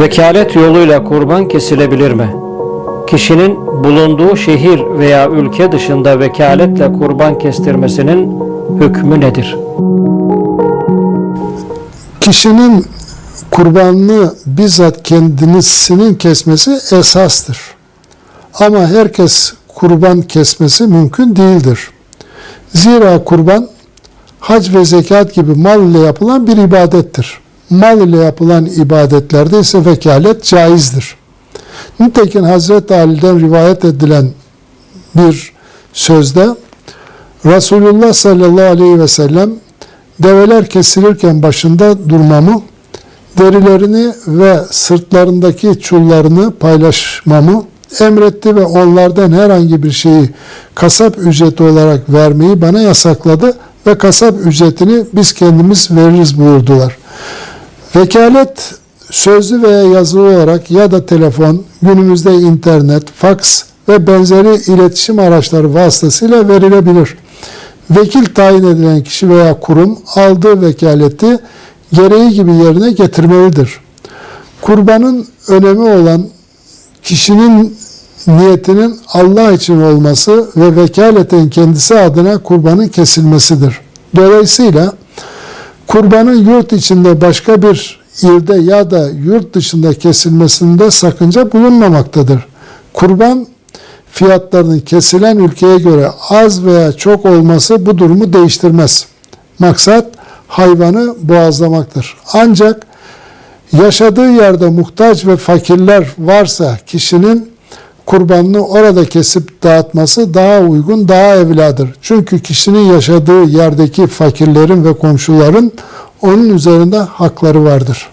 Vekalet yoluyla kurban kesilebilir mi? Kişinin bulunduğu şehir veya ülke dışında vekaletle kurban kestirmesinin hükmü nedir? Kişinin kurbanını bizzat kendisinin kesmesi esastır. Ama herkes kurban kesmesi mümkün değildir. Zira kurban hac ve zekat gibi mal ile yapılan bir ibadettir. Mal ile yapılan ibadetlerde ise vekalet caizdir. Nitekim Hazreti Ali'den rivayet edilen bir sözde Resulullah sallallahu aleyhi ve sellem develer kesilirken başında durmamı, derilerini ve sırtlarındaki çullarını paylaşmamı emretti ve onlardan herhangi bir şeyi kasap ücreti olarak vermeyi bana yasakladı ve kasap ücretini biz kendimiz veririz buyurdular. Vekalet sözlü veya yazılı olarak ya da telefon, günümüzde internet, faks ve benzeri iletişim araçları vasıtasıyla verilebilir. Vekil tayin edilen kişi veya kurum aldığı vekaleti gereği gibi yerine getirmelidir. Kurbanın önemi olan kişinin niyetinin Allah için olması ve vekaleten kendisi adına kurbanın kesilmesidir. Dolayısıyla kurbanın yurt içinde başka bir ilde ya da yurt dışında kesilmesinde sakınca bulunmamaktadır. Kurban fiyatlarının kesilen ülkeye göre az veya çok olması bu durumu değiştirmez. Maksat hayvanı boğazlamaktır. Ancak yaşadığı yerde muhtaç ve fakirler varsa kişinin kurbanını orada kesip dağıtması daha uygun, daha evladır. Çünkü kişinin yaşadığı yerdeki fakirlerin ve komşuların onun üzerinde hakları vardır.